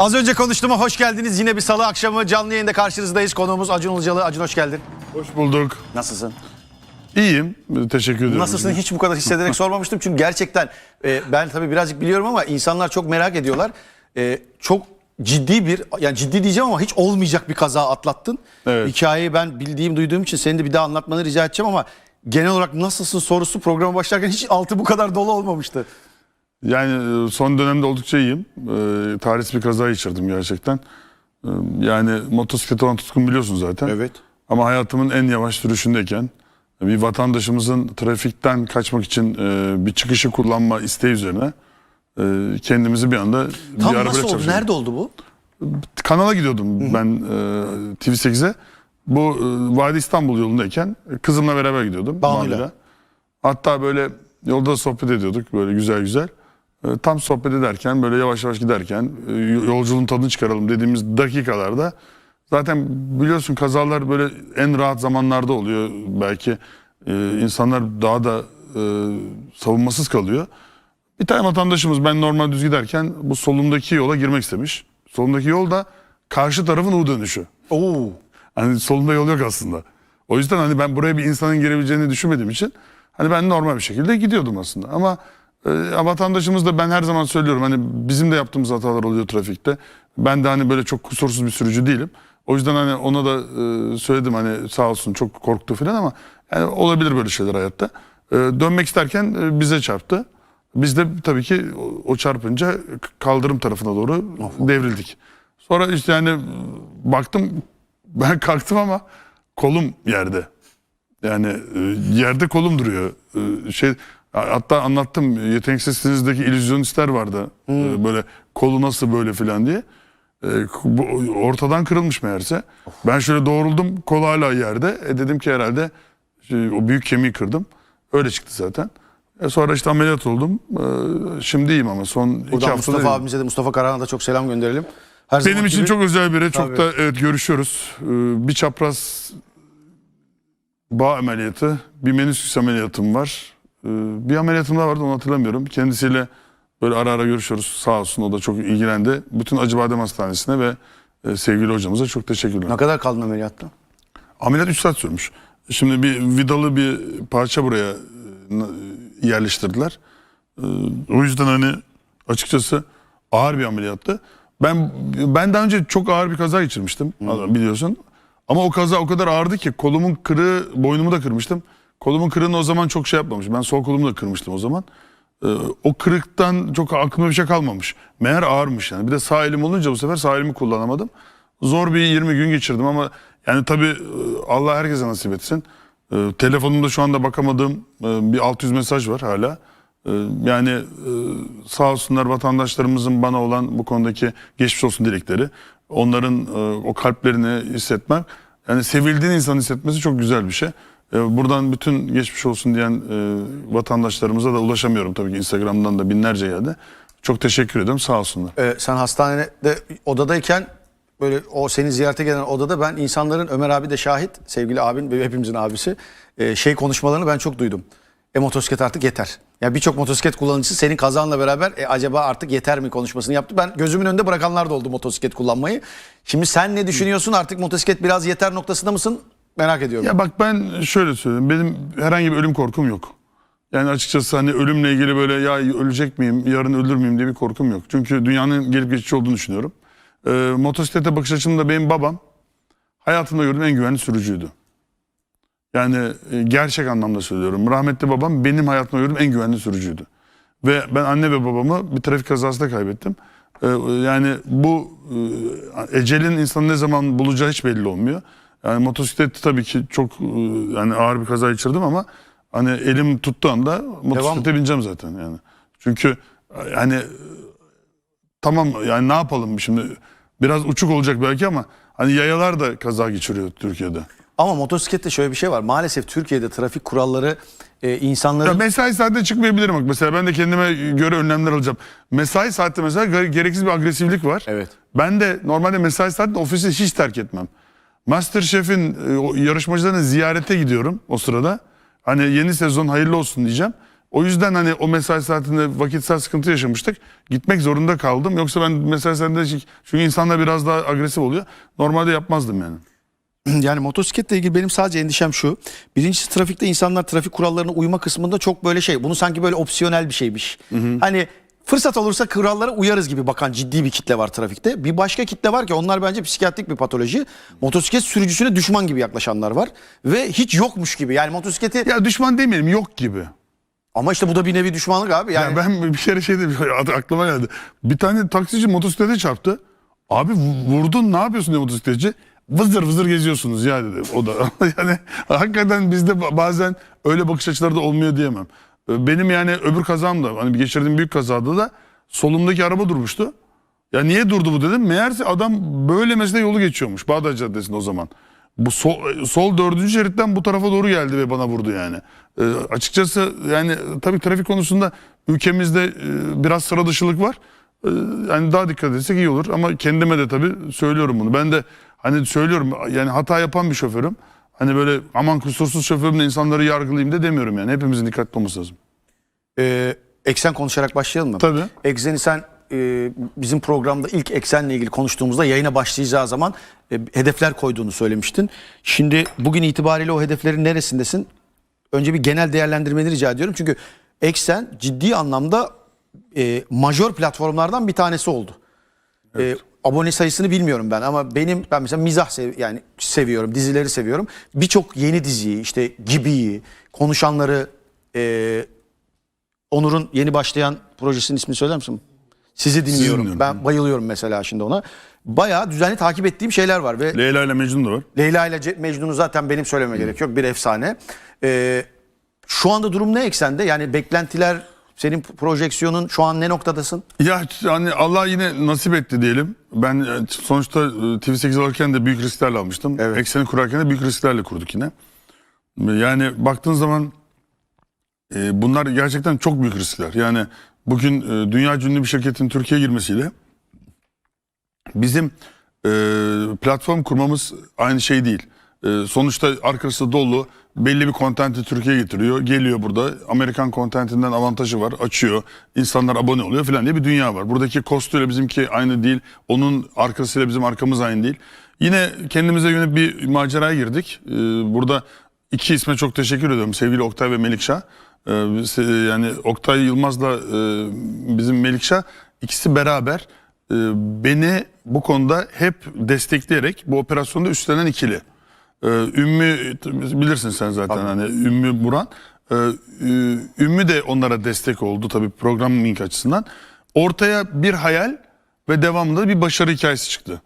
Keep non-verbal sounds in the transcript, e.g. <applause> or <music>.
Az önce konuştuğuma hoş geldiniz. Yine bir salı akşamı canlı yayında karşınızdayız. Konuğumuz Acun Ilıcalı. Acun hoş geldin. Hoş bulduk. Nasılsın? İyiyim. Teşekkür ederim. Nasılsın hiç bu kadar hissederek <laughs> sormamıştım. Çünkü gerçekten e, ben tabii birazcık biliyorum ama insanlar çok merak ediyorlar. E, çok ciddi bir yani ciddi diyeceğim ama hiç olmayacak bir kaza atlattın. Evet. Hikayeyi ben bildiğim duyduğum için seni de bir daha anlatmanı rica edeceğim ama genel olarak nasılsın sorusu programa başlarken hiç altı bu kadar dolu olmamıştı. Yani e, son dönemde oldukça iyiyim. Ee, tarihsiz bir kaza geçirdim gerçekten. Ee, yani motosiklet olan tutkun biliyorsun zaten. Evet. Ama hayatımın en yavaş sürüşündeyken bir vatandaşımızın trafikten kaçmak için e, bir çıkışı kullanma isteği üzerine e, kendimizi bir anda bir Tam arabaya nasıl oldu? Nerede oldu bu? kanala gidiyordum ben e, TV8'e. Bu e, Vadi İstanbul yolundayken e, kızımla beraber gidiyordum. Banu'yla. Hatta böyle yolda sohbet ediyorduk böyle güzel güzel. E, tam sohbet ederken böyle yavaş yavaş giderken e, yolculuğun tadını çıkaralım dediğimiz dakikalarda zaten biliyorsun kazalar böyle en rahat zamanlarda oluyor. Belki e, insanlar daha da savunmasız kalıyor. Bir tane vatandaşımız ben normal düz giderken bu solumdaki yola girmek istemiş. Solumdaki yol da karşı tarafın U dönüşü. Oo. Hani solunda yol yok aslında. O yüzden hani ben buraya bir insanın girebileceğini düşünmediğim için hani ben normal bir şekilde gidiyordum aslında. Ama e, vatandaşımız da ben her zaman söylüyorum hani bizim de yaptığımız hatalar oluyor trafikte. Ben de hani böyle çok kusursuz bir sürücü değilim. O yüzden hani ona da e, söyledim hani sağ olsun çok korktu falan ama yani olabilir böyle şeyler hayatta. E, dönmek isterken e, bize çarptı. Biz de tabii ki o- çarpınca kaldırım tarafına doğru devrildik. Sonra işte yani baktım ben <laughs> kalktım ama kolum yerde. Yani e, yerde kolum duruyor. E, Şey hatta anlattım yeteneksizsinizdeki illüzyonistler vardı. E, Böyle kolu nasıl böyle filan diye. E, bu ortadan kırılmış meğerse. Ben şöyle doğruldum kol hala yerde. E dedim ki herhalde şey, o büyük kemiği kırdım. Öyle çıktı zaten. E sonra işte ameliyat oldum. E, şimdi iyiyim ama son iki Buradan haftada Mustafa iyiyim. abimize de Mustafa Karahan'a da çok selam gönderelim. Her Benim için gibi- çok özel biri. Çok da evet görüşüyoruz. Ee, Bir çapraz bağ ameliyatı, bir menüsküs ameliyatım var. Ee, Bir ameliyatım daha vardı onu hatırlamıyorum. Kendisiyle böyle ara ara görüşüyoruz. Sağ olsun o da çok ilgilendi. Bütün Acıbadem Hastanesi'ne ve e, sevgili hocamıza çok teşekkürler. Ne kadar kaldın ameliyatta? Ameliyat 3 saat sürmüş. Şimdi bir vidalı bir parça buraya e, yerleştirdiler. E, O yüzden hani açıkçası ağır bir ameliyattı. Ben ben daha önce çok ağır bir kaza geçirmiştim biliyorsun. Ama o kaza o kadar ağırdı ki kolumun kırığı boynumu da kırmıştım. Kolumun kırığını o zaman çok şey yapmamış. Ben sol kolumu da kırmıştım o zaman. Ee, o kırıktan çok aklımda bir şey kalmamış. Meğer ağırmış yani. Bir de sağ elim olunca bu sefer sağ elimi kullanamadım. Zor bir 20 gün geçirdim ama yani tabii e, Allah herkese nasip etsin. Ee, telefonumda şu anda bakamadığım e, bir 600 mesaj var hala. Ee, yani e, sağ olsunlar vatandaşlarımızın bana olan bu konudaki geçmiş olsun dilekleri. Onların e, o kalplerini hissetmem. Yani sevildiğin insan hissetmesi çok güzel bir şey. Ee, Buradan bütün geçmiş olsun diyen e, vatandaşlarımıza da ulaşamıyorum tabii ki Instagram'dan da binlerce geldi. Çok teşekkür ediyorum sağ olsunlar. Ee, sen hastanede odadayken böyle o seni ziyarete gelen odada ben insanların Ömer abi de şahit sevgili abin ve hepimizin abisi e, şey konuşmalarını ben çok duydum. E motosiklet artık yeter. Ya birçok motosiklet kullanıcısı senin kazanla beraber e, acaba artık yeter mi konuşmasını yaptı. Ben gözümün önünde bırakanlar da oldu motosiklet kullanmayı. Şimdi sen ne düşünüyorsun? Artık motosiklet biraz yeter noktasında mısın? Merak ediyorum. Ya bak ben şöyle söyleyeyim. Benim herhangi bir ölüm korkum yok. Yani açıkçası hani ölümle ilgili böyle ya ölecek miyim, yarın ölür müyüm diye bir korkum yok. Çünkü dünyanın gelip geçici olduğunu düşünüyorum. Ee, motosiklete bakış açımda benim babam hayatımda gördüğüm en güvenli sürücüydü. Yani e, gerçek anlamda söylüyorum. Rahmetli babam benim hayatımda gördüğüm en güvenli sürücüydü. Ve ben anne ve babamı bir trafik kazasında kaybettim. Ee, yani bu e, ecelin insanı ne zaman bulacağı hiç belli olmuyor. Yani motosiklet tabii ki çok e, yani ağır bir kaza geçirdim ama hani elim tuttuğu anda motosiklete bineceğim zaten yani. Çünkü e, yani e, tamam yani ne yapalım şimdi biraz uçuk olacak belki ama hani yayalar da kaza geçiriyor Türkiye'de. Ama motosiklette şöyle bir şey var. Maalesef Türkiye'de trafik kuralları e, insanların... Ya mesai saatinde çıkmayabilirim bak. Mesela ben de kendime göre önlemler alacağım. Mesai saatte mesela gere- gereksiz bir agresiflik var. Evet. Ben de normalde mesai saatinde ofisi hiç terk etmem. Masterchef'in e, yarışmacılarını ziyarete gidiyorum o sırada. Hani yeni sezon hayırlı olsun diyeceğim. O yüzden hani o mesai saatinde vakitsel sıkıntı yaşamıştık. Gitmek zorunda kaldım. Yoksa ben mesai saatinde çünkü insanlar biraz daha agresif oluyor. Normalde yapmazdım yani. <clears throat> Yani motosikletle ilgili benim sadece endişem şu. Birincisi trafikte insanlar trafik kurallarına uyma kısmında çok böyle şey. Bunu sanki böyle opsiyonel bir şeymiş. Hani fırsat olursa kurallara uyarız gibi bakan ciddi bir kitle var trafikte. Bir başka kitle var ki onlar bence psikiyatrik bir patoloji. Motosiklet sürücüsüne düşman gibi yaklaşanlar var. Ve hiç yokmuş gibi. Yani motosikleti Ya düşman demeyelim yok gibi. ama işte bu da bir nevi düşmanlık abi. Yani Ya ben bir kere şey de <laughs> aklıma geldi. Bir tane taksici motosiklete çarptı. Abi vu- vurdun ne yapıyorsun diye motosikletçi. Vızır vızır geziyorsunuz ya dedi o da. <laughs> yani hakikaten bizde ba- bazen öyle bakış açıları da olmuyor diyemem. Benim yani öbür kazam da hani geçirdiğim büyük kazada da solumdaki araba durmuştu. Ya niye durdu bu dedim. Meğerse adam böyle mesela yolu geçiyormuş Bağdat Caddesi'nde o zaman. Bu sol, sol dördüncü şeritten bu tarafa doğru geldi ve bana vurdu yani. Ee, açıkçası yani tabii trafik konusunda ülkemizde e, biraz sıra dışılık var. Ee, yani daha dikkat etsek iyi olur ama kendime de tabii söylüyorum bunu. Ben de hani söylüyorum yani hata yapan bir şoförüm. Hani böyle aman kusursuz şoförümle insanları yargılayayım da demiyorum yani. Hepimizin dikkatli olması lazım. e, eksen konuşarak başlayalım mı? Tabii. Ekseni sen e, bizim programda ilk eksenle ilgili konuştuğumuzda yayına başlayacağı zaman e, hedefler koyduğunu söylemiştin. Şimdi bugün itibariyle o hedeflerin neresindesin? Önce bir genel değerlendirmeni rica ediyorum. Çünkü eksen ciddi anlamda e, majör platformlardan bir tanesi oldu. E, abone sayısını bilmiyorum ben ama benim ben mesela mizah sev, yani seviyorum, dizileri seviyorum. Birçok yeni diziyi işte Gibi'yi, konuşanları e, Onur'un yeni başlayan projesinin ismini söyler misin? Sizi dinliyorum. dinliyorum. Ben bayılıyorum mesela şimdi ona. Bayağı düzenli takip ettiğim şeyler var ve Leyla ile Mecnun da var. Leyla ile Ce- Mecnun'u zaten benim söylememe gerek yok. Bir efsane. Ee, şu anda durum ne eksende? Yani beklentiler, senin projeksiyonun şu an ne noktadasın? Ya hani Allah yine nasip etti diyelim. Ben e, sonuçta e, TV8 alırken de büyük risklerle almıştım. Evet. Ekseni kurarken de büyük risklerle kurduk yine. Yani baktığın zaman e, bunlar gerçekten çok büyük riskler. Yani bugün e, dünya ünlü bir şirketin Türkiye'ye girmesiyle bizim e, platform kurmamız aynı şey değil. E, sonuçta arkası dolu belli bir kontenti Türkiye'ye getiriyor. Geliyor burada Amerikan kontentinden avantajı var. Açıyor. insanlar abone oluyor falan diye bir dünya var. Buradaki kostuyla bizimki aynı değil. Onun arkasıyla bizim arkamız aynı değil. Yine kendimize yönelik bir maceraya girdik. E, burada iki isme çok teşekkür ediyorum. Sevgili Oktay ve Melikşah. E, se- yani Oktay Yılmaz'la e, bizim Melikşah ikisi beraber e, beni bu konuda hep destekleyerek bu operasyonda üstlenen ikili. Ee, Ümmü bilirsin sen zaten hani Ümmü Buran. Ee, Ü- Ümmü de onlara destek oldu tabii programming açısından. Ortaya bir hayal ve devamında bir başarı hikayesi çıktı.